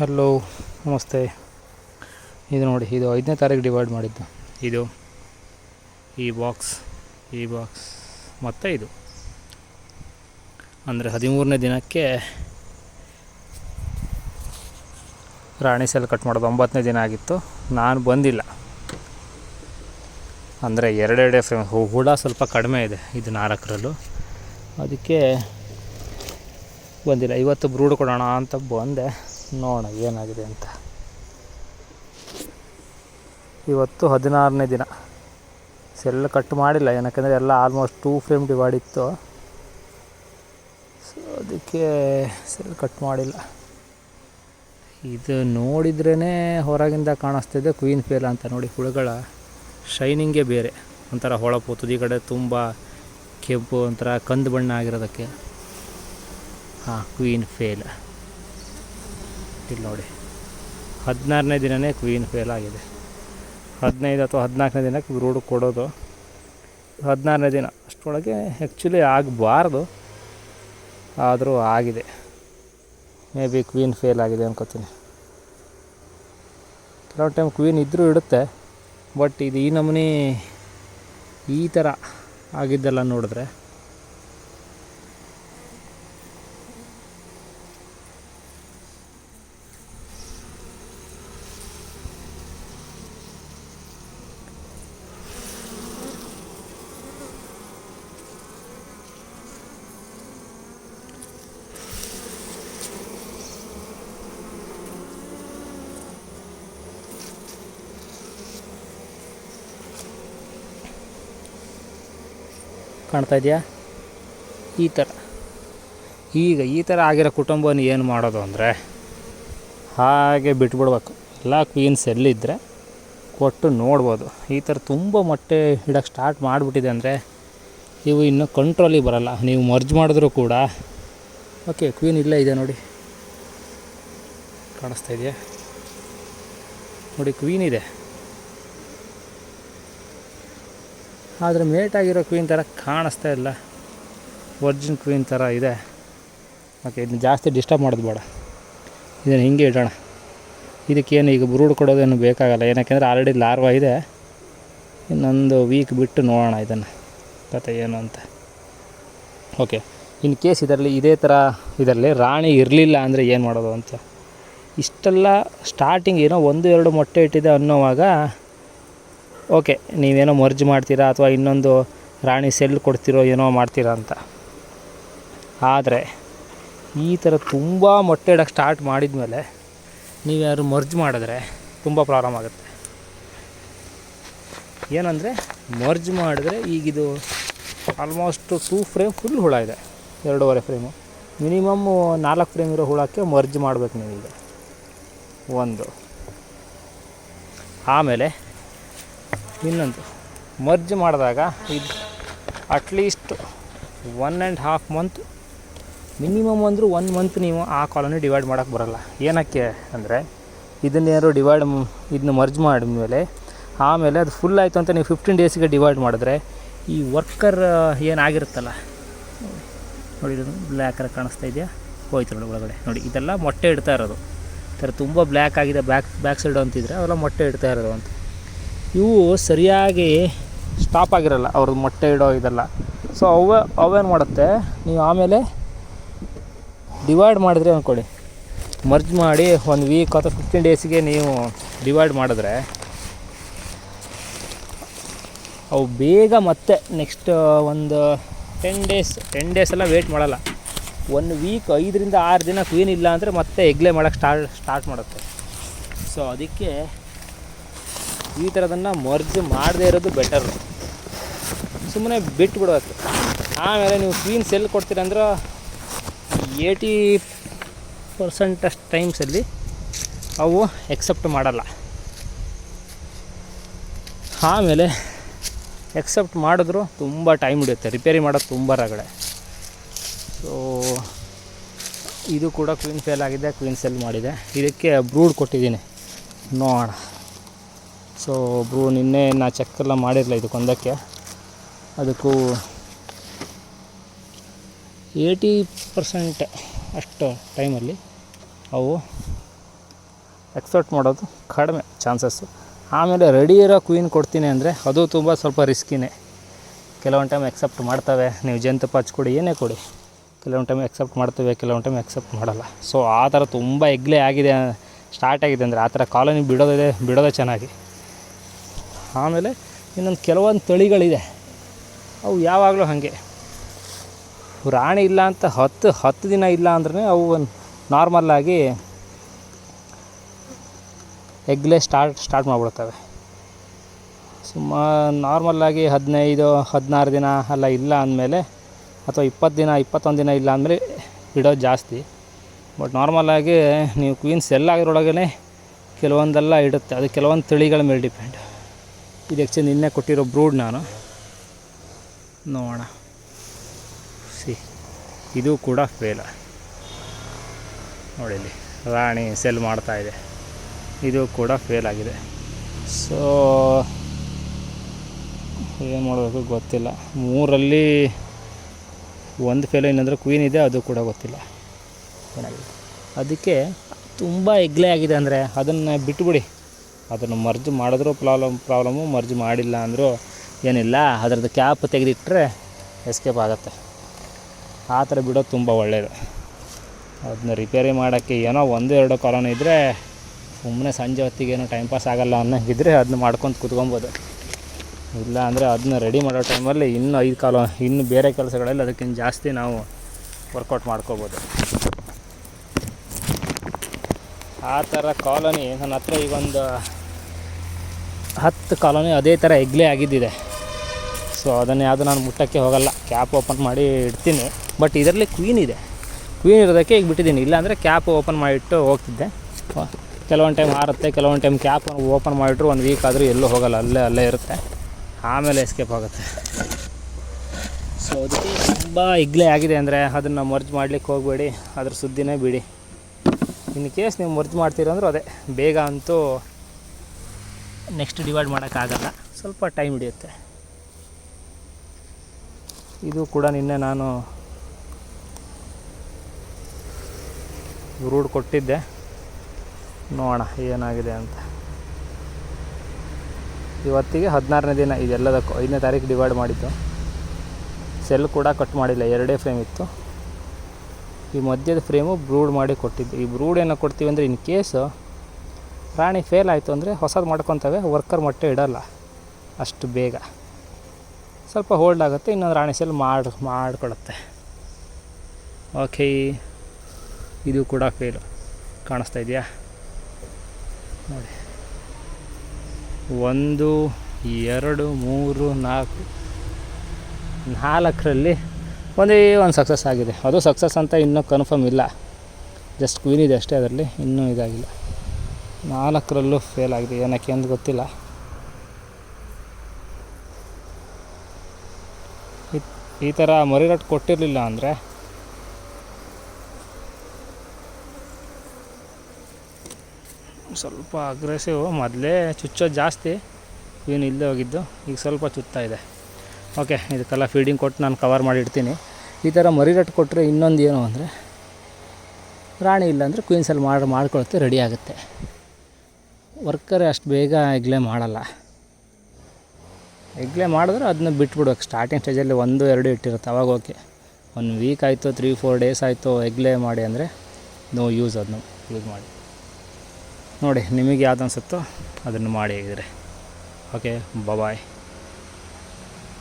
Hello, ನಮಸ್ತೆ. ಇದು ನೋಡಿ, ಇದು ಐದನೇ ತಾರೀಕು ಡಿವೈಡ್ ಮಾಡಿದ್ದು. ಇದು ಈ ಬಾಕ್ಸ್ ಈ ಬಾಕ್ಸ್ ಮತ್ತು ಇದು. ಅಂದರೆ ಹದಿಮೂರನೇ ದಿನಕ್ಕೆ ರಾಣಿ ಸೆಲ್ ಕಟ್ ಮಾಡೋದು ಒಂಬತ್ತನೇ ದಿನ ಆಗಿತ್ತು. ನಾನು ಬಂದಿಲ್ಲ. ಅಂದರೆ ಎರಡೆರಡೇ ಫ್ರೇಮ್ ಹುಳ ಸ್ವಲ್ಪ ಕಡಿಮೆ ಇದೆ ಇದು ನಾಲ್ಕರಲ್ಲೂ. ಅದಕ್ಕೆ ಬಂದಿಲ್ಲ. ಇವತ್ತು ಬ್ರೂಡ್ ಕೊಡೋಣ ಅಂತ ಬಂದೆ. ನೋಡೋಣ, ಏನಾಗಿದೆ ಅಂತ. ಇವತ್ತು ಹದಿನಾರನೇ ದಿನ. ಸೆಲ್ ಕಟ್ ಮಾಡಿಲ್ಲ, ಏನಕ್ಕಂದರೆ ಎಲ್ಲ ಆಲ್ಮೋಸ್ಟ್ ಟೂ ಫ್ರೇಮ್ ಡಿವೈಡ್ ಇತ್ತು. ಸೊ ಅದಕ್ಕೆ ಸೆಲ್ ಕಟ್ ಮಾಡಿಲ್ಲ. ಇದು ನೋಡಿದ್ರೇ ಹೊರಗಿಂದ ಕಾಣಿಸ್ತಿದೆ ಕ್ವೀನ್ ಫೇಲ್ ಅಂತ ನೋಡಿ, ಹುಳುಗಳ ಶೈನಿಂಗೇ ಬೇರೆ. ಒಂಥರ ಹೊಳಪು, ತುದಿ ಕಡೆ ತುಂಬ ಕೆಂಪು ಒಂಥರ ಕಂದು ಬಣ್ಣ ಆಗಿರೋದಕ್ಕೆ. ಹಾಂ ಕ್ವೀನ್ ಫೇಲ್ ಇಲ್ಲಿ ನೋಡಿ. ಹದಿನಾರನೇ ದಿನವೇ ಕ್ವೀನ್ ಫೇಲ್ ಆಗಿದೆ. ಹದಿನೈದು ಅಥವಾ ಹದಿನಾಲ್ಕನೇ ದಿನಕ್ಕೆ ರೋಡ್ ಕೊಡೋದು. ಹದಿನಾರನೇ ದಿನ. ಅಷ್ಟರೊಳಗೆ ಆ್ಯಕ್ಚುಲಿ ಆಗಬಾರ್ದು. ಆದರೂ ಆಗಿದೆ. ಮೇ ಬಿ ಕ್ವೀನ್ ಫೇಲ್ ಆಗಿದೆ ಅನ್ಕೋತೀನಿ. ಕೆಲವು ಟೈಮ್ ಕ್ವೀನ್ ಇದ್ದರೂ ಇಡುತ್ತೆ. ಬಟ್ ಇದು ಈ ನಮೂನಿ ಈ ಥರ ಆಗಿದ್ದೆಲ್ಲ ನೋಡಿದ್ರೆ ಕಾಣ್ತಾ ಇದೆಯಾ? ಈ ಥರ. ಈಗ ಈ ಥರ ಆಗಿರೋ ಕುಟುಂಬನ ಏನು ಮಾಡೋದು ಅಂದರೆ ಹಾಗೆ ಬಿಟ್ಬಿಡ್ಬೇಕು. ಎಲ್ಲ ಕ್ವೀನ್ಸ್ ಎಲ್ಲಿದ್ದರೆ ಕೊಟ್ಟು ನೋಡ್ಬೋದು. ಈ ಥರ ತುಂಬ ಮೊಟ್ಟೆ ಇಡೋಕ್ಕೆ ಸ್ಟಾರ್ಟ್ ಮಾಡಿಬಿಟ್ಟಿದೆ ಅಂದರೆ ಇವು ಇನ್ನೂ ಕಂಟ್ರೋಲಿಗೆ ಬರಲ್ಲ. ನೀವು ಮರ್ಜ್ ಮಾಡಿದ್ರೂ ಕೂಡ. ಓಕೆ ಕ್ವೀನ್ ಇಲ್ಲೇ ಇದೆ ನೋಡಿ. ಕಾಣಿಸ್ತಾ ಇದೆಯಾ? ನೋಡಿ ಕ್ವೀನ್ ಇದೆ. ಆದರೆ ಆಗಿರೋ ಕ್ವೀನ್ ಥರ ಕಾಣಿಸ್ತಾ ಇಲ್ಲ. ಒರ್ಜಿನ್ ಕ್ವೀನ್ ಥರ ಇದೆ. ಓಕೆ ಇದನ್ನ ಜಾಸ್ತಿ ಡಿಸ್ಟರ್ಬ್ ಮಾಡೋದು ಬೇಡ. ಇದನ್ನು ಹಿಂಗೆ ಇಡೋಣ. ಇದಕ್ಕೇನು ಈಗ ಬ್ರೂಡ್ ಕೊಡೋದೇನು ಬೇಕಾಗಲ್ಲ. ಏನಕ್ಕೆಂದರೆ ಆಲ್ರೆಡಿ ಲಾರ್ವ ಇದೆ. ಇನ್ನೊಂದು ವೀಕ್ ಬಿಟ್ಟು ನೋಡೋಣ ಇದನ್ನು. ಕತೆ ಏನು ಅಂತ. ಓಕೆ ಇನ್ ಕೇಸ್ ಇದರಲ್ಲಿ ಇದೇ ಥರ ಇದರಲ್ಲಿ ರಾಣಿ ಇರಲಿಲ್ಲ ಅಂದರೆ ಏನು ಮಾಡೋದು ಅಂತ. ಇಷ್ಟೆಲ್ಲ ಸ್ಟಾರ್ಟಿಂಗ್ ಏನೋ ಒಂದು ಎರಡು ಮೊಟ್ಟೆ ಇಟ್ಟಿದೆ ಅನ್ನೋವಾಗ ಓಕೆ, ನೀವೇನೋ ಮರ್ಜ್ ಮಾಡ್ತೀರಾ ಅಥವಾ ಇನ್ನೊಂದು ರಾಣಿ ಸೆಲ್ ಕೊಡ್ತಿರೋ ಏನೋ ಮಾಡ್ತೀರಾ ಅಂತ. ಆದರೆ, ಈ ಥರ ತುಂಬ ಮೊಟ್ಟೆ ಇಡೋಕ್ಕೆ ಸ್ಟಾರ್ಟ್ ಮಾಡಿದ ಮೇಲೆ ನೀವು ಯಾರು ಮರ್ಜ್ ಮಾಡಿದ್ರೆ ತುಂಬ ಪ್ರಾಬ್ಲಮ್ ಆಗುತ್ತೆ. ಏನಂದರೆ, ಮರ್ಜ್ ಮಾಡಿದ್ರೆ ಈಗಿದು ಆಲ್ಮೋಸ್ಟ್ ಟೂ ಫ್ರೇಮ್ ಫುಲ್ ಹುಳ ಇದೆ, ಎರಡೂವರೆ ಫ್ರೇಮು ಮಿನಿಮಮ್ ನಾಲ್ಕು ಫ್ರೇಮ್ ಇರೋ ಹುಳಕ್ಕೆ ಮರ್ಜ್ ಮಾಡಬೇಕು ನೀವೀಗ. ಒಂದು. ಆಮೇಲೆ ಇನ್ನೊಂದು. ಮರ್ಜ್ ಮಾಡಿದಾಗ ಇದು at least one and half month minimum ಅಂದರೂ ಒನ್ ಮಂತ್ ನೀವು ಆ ಕಾಲೋನಿ ಡಿವೈಡ್ ಮಾಡೋಕ್ಕೆ ಬರೋಲ್ಲ. ಏನಕ್ಕೆ ಅಂದರೆ ಇದನ್ನೇನಾದ್ರು ಡಿವೈಡ್ ಇದನ್ನ ಮರ್ಜ್ ಮಾಡಿದ್ಮೇಲೆ ಆಮೇಲೆ ಅದು ಫುಲ್ ಆಯಿತು ಅಂತ ನೀವು ಫಿಫ್ಟೀನ್ ಡೇಸಿಗೆ ಡಿವೈಡ್ ಮಾಡಿದ್ರೆ ಈ ವರ್ಕರ್ ಏನಾಗಿರುತ್ತಲ್ಲ? ನೋಡಿ ಇದು ಬ್ಲ್ಯಾಕರ ಕಾಣಿಸ್ತಾ ಇದೆಯಾ? ಹೋಯ್ತು ನೋಡಿ ಒಳಗಡೆ. ನೋಡಿ, ಇದೆಲ್ಲ ಮೊಟ್ಟೆ ಇಡ್ತಾ ಇರೋದು. ಈ ಥರ ತುಂಬ ಬ್ಲ್ಯಾಕ್ ಆಗಿದೆ ಬ್ಯಾಕ್ ಬ್ಯಾಕ್ ಸೈಡ್ ಅಂತಿದ್ರೆ ಅವೆಲ್ಲ ಮೊಟ್ಟೆ ಇಡ್ತಾ ಇರೋದು ಅಂತ. ಇವು ಸರಿಯಾಗಿ ಸ್ಟಾಪ್ ಆಗಿರಲ್ಲ ಅವ್ರದ್ದು ಮೊಟ್ಟೆ ಇಡೋ ಇದೆಲ್ಲ. ಸೊ ಅವ ಅವೇನು ಮಾಡುತ್ತೆ, ನೀವು ಆಮೇಲೆ ಡಿವೈಡ್ ಮಾಡಿದ್ರೆ ಅಂದ್ಕೊಳ್ಳಿ ಮರ್ಜ್ ಮಾಡಿ ಒಂದು ವೀಕ್ ಅಥವಾ ಫಿಫ್ಟೀನ್ ಡೇಸಿಗೆ ನೀವು ಡಿವೈಡ್ ಮಾಡಿದ್ರೆ, ಅವು ಬೇಗ ಮತ್ತೆ ನೆಕ್ಸ್ಟ್ ಒಂದು ಟೆನ್ ಡೇಸ್ ಟೆನ್ ಡೇಸ್ ಎಲ್ಲ ವೆಯ್ಟ್ ಮಾಡಲ್ಲ. ಒಂದು ವೀಕ್ ಐದರಿಂದ ಆರು ದಿನ ಕ್ವೀನ್ ಇಲ್ಲ ಅಂದರೆ ಮತ್ತೆ ಎಗ್ಲೆ ಮಾಡೋಕ್ಕೆ ಸ್ಟಾರ್ಟ್ ಸ್ಟಾರ್ಟ್ ಮಾಡುತ್ತೆ. ಸೊ ಅದಕ್ಕೆ ಈ ಥರದನ್ನು ಮರ್ಜ್ ಮಾಡದೇ ಇರೋದು ಬೆಟರ್ ಸುಮ್ಮನೆ ಬಿಟ್ಬಿಡ್ಬೇಕು ಆಮೇಲೆ ನೀವು ಕ್ವೀನ್ ಸೆಲ್ ಕೊಡ್ತೀರಂದ್ರೆ ಏಯ್ಟಿ ಪರ್ಸೆಂಟ್ ಅಷ್ಟು ಟೈಮ್ಸಲ್ಲಿ ಅವು ಎಕ್ಸೆಪ್ಟ್ ಮಾಡಲ್ಲ. ಆಮೇಲೆ ಎಕ್ಸೆಪ್ಟ್ ಮಾಡಿದ್ರು ತುಂಬ ಟೈಮ್ ಹಿಡಿಯುತ್ತೆ. ರಿಪೇರಿ ಮಾಡೋದು ತುಂಬ ರಗಡೆ ಸೊ ಇದು ಕೂಡ ಕ್ವೀನ್ ಫೇಲ್ ಆಗಿದೆ ಕ್ವೀನ್ ಸೆಲ್ ಮಾಡಿದೆ. ಇದಕ್ಕೆ ಬ್ರೂಡ್ ಕೊಟ್ಟಿದ್ದೀನಿ. ನೋಡೋಣ. ಸೊ ಒಬ್ಬರು ನಿನ್ನೆ ನಾ ಚೆಕ್ ಎಲ್ಲ ಮಾಡಿರಲಿಲ್ಲ ಇದಕ್ಕೊಂದಕ್ಕೆ ಅದಕ್ಕೂ ಏಯ್ಟಿ ಪರ್ಸೆಂಟ್ ಅಷ್ಟು ಟೈಮಲ್ಲಿ ಅವು ಎಕ್ಸೆಪ್ಟ್ ಮಾಡೋದು ಕಡಿಮೆ ಚಾನ್ಸಸ್ಸು. ಆಮೇಲೆ ರೆಡಿ ಇರೋ ಕ್ವೀನ್ ಕೊಡ್ತೀನಿ ಅಂದರೆ ಅದು ತುಂಬ ಸ್ವಲ್ಪ ರಿಸ್ಕಿನೇ. ಕೆಲವೊಂದು ಟೈಮ್ ಎಕ್ಸೆಪ್ಟ್ ಮಾಡ್ತವೆ. ನೀವು ಜೇನುತುಪ್ಪ ಹಚ್ಕೊಡಿ, ಏನೇ ಕೊಡಿ. ಕೆಲವೊಂದು ಟೈಮ್ ಎಕ್ಸೆಪ್ಟ್ ಮಾಡ್ತವೆ, ಕೆಲವೊಂದು ಟೈಮ್ ಎಕ್ಸೆಪ್ಟ್ ಮಾಡಲ್ಲ. ಸೊ ಆ ಥರ ತುಂಬ ಎಗ್ಲೆ ಆಗಿದೆ, ಸ್ಟಾರ್ಟ್ ಆಗಿದೆ ಅಂದರೆ ಆ ಥರ ಕಾಲೋನಿ ಬಿಡೋದೇ ಬಿಡೋದೇ ಚೆನ್ನಾಗಿ. ಆಮೇಲೆ ಇನ್ನೊಂದು ಕೆಲವೊಂದು ತಳಿಗಳಿದೆ. ಅವು ಯಾವಾಗಲೂ ಹಾಗೆ. ರಾಣಿ ಇಲ್ಲ ಅಂತ ಹತ್ತು ಹತ್ತು ದಿನ ಇಲ್ಲ ಅಂದ್ರೆ ಅವು ನಾರ್ಮಲ್ಲಾಗಿ ಎಗ್ಲೇ ಸ್ಟಾರ್ಟ್ ಸ್ಟಾರ್ಟ್ ಮಾಡಿಬಿಡ್ತವೆ. ಸುಮ್ಮ ನಾರ್ಮಲ್ಲಾಗಿ ಹದಿನೈದು, ಹದಿನಾರು ದಿನ ಅಲ್ಲ ಇಲ್ಲ ಅಂದಮೇಲೆ ಅಥವಾ ಇಪ್ಪತ್ತು ದಿನ, ಇಪ್ಪತ್ತೊಂದು ದಿನ ಇಲ್ಲ ಅಂದಮೇಲೆ ಇಡೋದು ಜಾಸ್ತಿ. ಬಟ್ ನಾರ್ಮಲ್ಲಾಗಿ ನೀವು ಕ್ವೀನ್ಸ್ ಎಲ್ಲ ಆಗಿರೋಳಗೇ ಕೆಲವೊಂದೆಲ್ಲ ಇಡುತ್ತೆ. ಅದು ಕೆಲವೊಂದು ತಳಿಗಳ ಮೇಲೆ ಡಿಪೆಂಡ್ ಇದು ಆ್ಯಕ್ಚುಲಿ ನಿನ್ನೆ ಕೊಟ್ಟಿರೋ ಬ್ರೂಡ್ ನಾನು. ನೋಡೋಣ. ಸಿ ಇದು ಕೂಡ ಫೇಲ ನೋಡಿಲ್ಲಿ ರಾಣಿ ಸೆಲ್ ಮಾಡ್ತಾ ಇದೆ. ಕೂಡ ಫೇಲ್ ಆಗಿದೆ. ಸೊ ಏನು ಮಾಡಬೇಕು ಗೊತ್ತಿಲ್ಲ. ಮೂರಲ್ಲಿ ಒಂದು ಫೇಲ್ ಏನಂದರೆ ಕ್ವೀನ್ ಇದೆ, ಅದು ಕೂಡ ಗೊತ್ತಿಲ್ಲ. ಏನಾಗಿದೆ ಅದಕ್ಕೆ ತುಂಬ ಎಗ್ಲೆ ಆಗಿದೆ ಅಂದರೆ ಅದನ್ನು ಬಿಟ್ಬಿಡಿ. ಅದನ್ನು ಮರ್ಜ್ ಮಾಡಿದ್ರೂ ಪ್ರಾಬ್ಲಮ್, ಪ್ರಾಬ್ಲಮು ಮರ್ಜ್ ಮಾಡಿಲ್ಲ ಅಂದರೂ ಏನಿಲ್ಲ. ಅದರದ್ದು ಕ್ಯಾಪ್ ತೆಗೆದಿಟ್ಟರೆ ಎಸ್ಕೇಪ್ ಆಗುತ್ತೆ. ಆ ಥರ ಬಿಡೋದು ತುಂಬ ಒಳ್ಳೆಯದು ಅದನ್ನ ರಿಪೇರಿ ಮಾಡೋಕ್ಕೆ ಏನೋ ಒಂದು ಎರಡು ಕಾಲೋನಿ ಇದ್ದರೆ ಸುಮ್ಮನೆ ಸಂಜೆ ಹೊತ್ತಿಗೆ ಏನೋ ಟೈಮ್ ಪಾಸ್ ಆಗಲ್ಲ ಅನ್ನೋಂಗಿದ್ರೆ ಅದನ್ನ ಮಾಡ್ಕೊಂಡು ಕುತ್ಕೊಬೋದು. ಇಲ್ಲ ಅಂದರೆ ಅದನ್ನ ರೆಡಿ ಮಾಡೋ ಟೈಮಲ್ಲಿ ಇನ್ನು ಐದು ಕಾಲ, ಇನ್ನು ಬೇರೆ ಕೆಲಸಗಳಲ್ಲಿ ಅದಕ್ಕಿಂತ ಜಾಸ್ತಿ ನಾವು ವರ್ಕೌಟ್ ಮಾಡ್ಕೋಬೋದು. ಆ ಥರ ಕಾಲೋನಿ ನನ್ನ ಹತ್ರ ಈಗ ಒಂದು ಹತ್ತು ಕಾಲೋನಿ ಅದೇ ಥರ ಎಗ್ಲೇ ಆಗಿದ್ದಿದೆ. ಸೊ ಅದನ್ನು ಯಾವುದು ನಾನು ಮುಟ್ಟಕ್ಕೆ ಹೋಗಲ್ಲ. ಕ್ಯಾಪ್ ಓಪನ್ ಮಾಡಿ ಇಡ್ತೀನಿ. ಬಟ್ ಇದರಲ್ಲಿ ಕ್ವೀನ್ ಇದೆ. ಕ್ವೀನ್ ಇರೋದಕ್ಕೆ ಈಗ ಬಿಟ್ಟಿದ್ದೀನಿ. ಇಲ್ಲಾಂದರೆ ಕ್ಯಾಪ್ ಓಪನ್ ಮಾಡಿಟ್ಟು ಹೋಗ್ತಿದ್ದೆ. ಕೆಲವೊಂದು ಟೈಮ್ ಆರುತ್ತೆ, ಕೆಲವೊಂದು ಟೈಮ್ ಕ್ಯಾಪ್ ಓಪನ್ ಮಾಡಿಟ್ರು ಒಂದು ವೀಕ್ ಆದರೂ ಎಲ್ಲೂ ಹೋಗಲ್ಲ. ಅಲ್ಲೇ ಅಲ್ಲೇ ಇರುತ್ತೆ. ಆಮೇಲೆ ಎಸ್ಕೇಪ್ ಆಗುತ್ತೆ. ಸೊ ಅದಕ್ಕೆ ತುಂಬ ಇಗ್ಲೆ ಆಗಿದೆ ಅಂದರೆ ಅದನ್ನು ಮರ್ಜ್ ಮಾಡ್ಲಿಕ್ಕೆ ಹೋಗಬೇಡಿ. ಅದ್ರ ಸುದ್ದಿನೇ ಬಿಡಿ. ಇನ್ ಕೇಸ್ ನೀವು ಮರ್ಜ್ ಮಾಡ್ತೀರಂದ್ರೂ ಅದೇ. ಬೇಗ ಅಂತೂ ನೆಕ್ಸ್ಟ್ ಡಿವೈಡ್ ಮಾಡೋಕ್ಕಾಗಲ್ಲ. ಸ್ವಲ್ಪ ಟೈಮ್ ಹಿಡಿಯುತ್ತೆ. ಇದು ಕೂಡ ನಿನ್ನೆ ನಾನು ರೂಡ್ ಕೊಟ್ಟಿದ್ದೆ. ನೋಡೋಣ ಏನಾಗಿದೆ ಅಂತ. ಇವತ್ತಿಗೆ ಹದಿನಾರನೇ ದಿನ, ಇದೆಲ್ಲದಕ್ಕೂ ಐದನೇ ತಾರೀಕು ಡಿವೈಡ್ ಮಾಡಿದ್ದು. ಸೆಲ್ ಕೂಡ ಕಟ್ ಮಾಡಿಲ್ಲ, ಎರಡೇ ಫ್ರೇಮ್ ಇತ್ತು. ಈ ಮಧ್ಯದ ಫ್ರೇಮು ಬ್ರೂಡ್ ಮಾಡಿ ಕೊಟ್ಟಿದ್ದು. ಈ ಬ್ರೂಡ್ ಏನೋ ಕೊಡ್ತೀವಿ ಅಂದರೆ ಇನ್ ಕೇಸು ಪ್ರಾಣಿ ಫೇಲ್ ಆಯಿತು ಅಂದರೆ ಹೊಸದು ಮಾಡ್ಕೊತವೆ ವರ್ಕರ್ ಮೊಟ್ಟೆ ಇಡಲ್ಲ. ಅಷ್ಟು ಬೇಗ. ಸ್ವಲ್ಪ ಹೋಲ್ಡ್ ಆಗುತ್ತೆ, ಇನ್ನೊಂದು ರಾಣಿ ಸೆಲ್ ಮಾಡಿ ಮಾಡಿಕೊಡುತ್ತೆ ಓಕೆ ಇದು ಕೂಡ ಫೇಲು ಕಾಣಿಸ್ತಾ ಇದೆಯಾ? ನೋಡಿ. ಒಂದು, ಎರಡು, ಮೂರು, ನಾಲ್ಕು, ನಾಲ್ಕರಲ್ಲಿ ಒಂದೇ ಒಂದು ಸಕ್ಸಸ್ ಆಗಿದೆ. ಅದು ಸಕ್ಸಸ್ ಅಂತ ಇನ್ನೂ ಕನ್ಫರ್ಮ್ ಇಲ್ಲ. ಜಸ್ಟ್ ಕ್ವೀನ್ ಇದೆ ಅಷ್ಟೇ ಅದರಲ್ಲಿ, ಇನ್ನೂ ಇದಾಗಿಲ್ಲ. ನಾಲ್ಕರಲ್ಲೂ ಫೇಲ್ ಆಗಿದೆ. ಏನಕ್ಕೆ ಅಂತ ಗೊತ್ತಿಲ್ಲ. ಈ- ಥರ ಮರಿರಟ್ಟು ಕೊಟ್ಟಿರಲಿಲ್ಲ ಅಂದರೆ ಸ್ವಲ್ಪ ಅಗ್ರೆಸಿವ್ ಮೊದಲೇ ಚುಚ್ಚೋದು ಜಾಸ್ತಿ ಏನು ಇಲ್ಲದೆ ಹೋಗಿದ್ದು, ಈಗ ಸ್ವಲ್ಪ ಚುತ್ತಾ ಇದೆ. ಓಕೆ ಇದಕ್ಕೆಲ್ಲ ಫೀಡಿಂಗ್ ಕೊಟ್ಟು ನಾನು ಕವರ್ ಮಾಡಿ ಇಡ್ತೀನಿ ಈ ಥರ ಮರಿರಟ್ಟು ಕೊಟ್ಟರೆ ಇನ್ನೊಂದು ಏನು ಅಂದರೆ, ರಾಣಿ ಇಲ್ಲ ಅಂದರೆ ಕ್ವೀನ್ಸಲ್ಲಿ ಮಾಡಿ ಮಾಡ್ಕೊಳುತ್ತೆ ರೆಡಿ ಆಗುತ್ತೆ. ವರ್ಕರ್ ಅಷ್ಟು ಬೇಗ ಎಗ್ಲೆ ಮಾಡಲ್ಲ. ಎಗ್ಲೆ ಮಾಡಿದ್ರೆ ಅದನ್ನ ಬಿಟ್ಬಿಡ್ಬೇಕು. ಸ್ಟಾರ್ಟಿಂಗ್ ಸ್ಟೇಜಲ್ಲಿ ಒಂದು, ಎರಡು ಇಟ್ಟಿರುತ್ತೆ. ಅವಾಗ ಓಕೆ. ಒಂದು ವೀಕ್ ಆಯಿತು ತ್ರೀ ಫೋರ್ ಡೇಸ್ ಆಯಿತು ಎಗ್ಲೆ ಮಾಡಿ ಅಂದರೆ ನೋ ಯೂಸ್ ಅದನ್ನು ಯೂಸ್ ಮಾಡಿ. ನೋಡಿ, ನಿಮಗೆ ಯಾವ್ದು ಅನಿಸುತ್ತೋ ಅದನ್ನು ಮಾಡಿ ಹೇಗಿದ್ರೆ. Okay bye